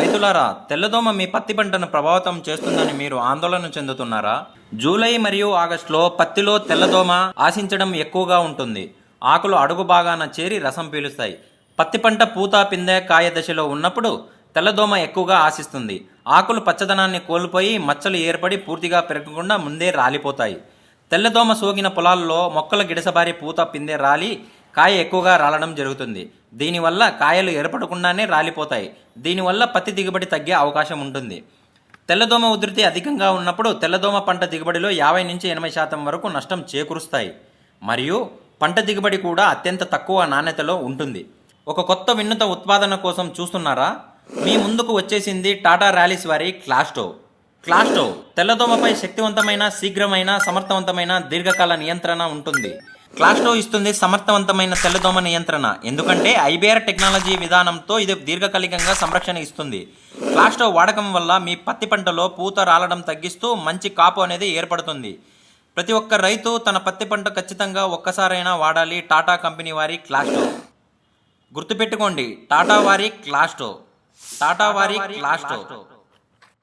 రైతులారా తెల్లదోమ మీ పత్తి పంటను ప్రభావితం చేస్తుందని మీరు ఆందోళన చెందుతున్నారా? జూలై మరియు ఆగస్టులో పత్తిలో తెల్లదోమ ఆశించడం ఎక్కువగా ఉంటుంది. ఆకులు అడుగు భాగాన చేరి రసం పీలుస్తాయి. పత్తి పంట పూత పిందె కాయ దశలో ఉన్నప్పుడు తెల్లదోమ ఎక్కువగా ఆశిస్తుంది. ఆకులు పచ్చదనాన్ని కోల్పోయి మచ్చలు ఏర్పడి పూర్తిగా పెరగకుండా ముందే రాలిపోతాయి. తెల్లదోమ సోకిన పొలాల్లో మొక్కల గిడసబారి పూత పిందె రాలి కాయ ఎక్కువగా రాలడం జరుగుతుంది. దీనివల్ల కాయలు ఏర్పడకుండానే రాలిపోతాయి. దీనివల్ల పత్తి దిగుబడి తగ్గే అవకాశం ఉంటుంది. తెల్లదోమ ఉధృతి అధికంగా ఉన్నప్పుడు తెల్లదోమ పంట దిగుబడిలో యాభై నుంచి ఎనభై శాతం వరకు నష్టం చేకూరుస్తాయి. మరియు పంట దిగుబడి కూడా అత్యంత తక్కువ నాణ్యతలో ఉంటుంది. ఒక కొత్త వినూత ఉత్పాదన కోసం చూస్తున్నారా? మీ ముందుకు వచ్చేసింది టాటా ర్యాలీస్ వారి క్లాస్టో. క్లాస్టో తెల్లదోమపై శక్తివంతమైన శీఘ్రమైన సమర్థవంతమైన దీర్ఘకాల నియంత్రణ ఉంటుంది. క్లాస్టో ఇస్తుంది సమర్థవంతమైన తెల్లదోమ నియంత్రణ. ఎందుకంటే ఐబిఆర్ టెక్నాలజీ విధానంతో ఇది దీర్ఘకాలికంగా సంరక్షణ ఇస్తుంది. క్లాస్టో వాడకం వల్ల మీ పత్తి పంటలో పూత రాలడం తగ్గిస్తూ మంచి కాపు అనేది ఏర్పడుతుంది. ప్రతి ఒక్క రైతు తన పత్తి పంట ఖచ్చితంగా ఒక్కసారైనా వాడాలి. టాటా కంపెనీ వారి క్లాస్టో గుర్తుపెట్టుకోండి టాటా వారి క్లాస్టో టాటా వారి క్లాస్టో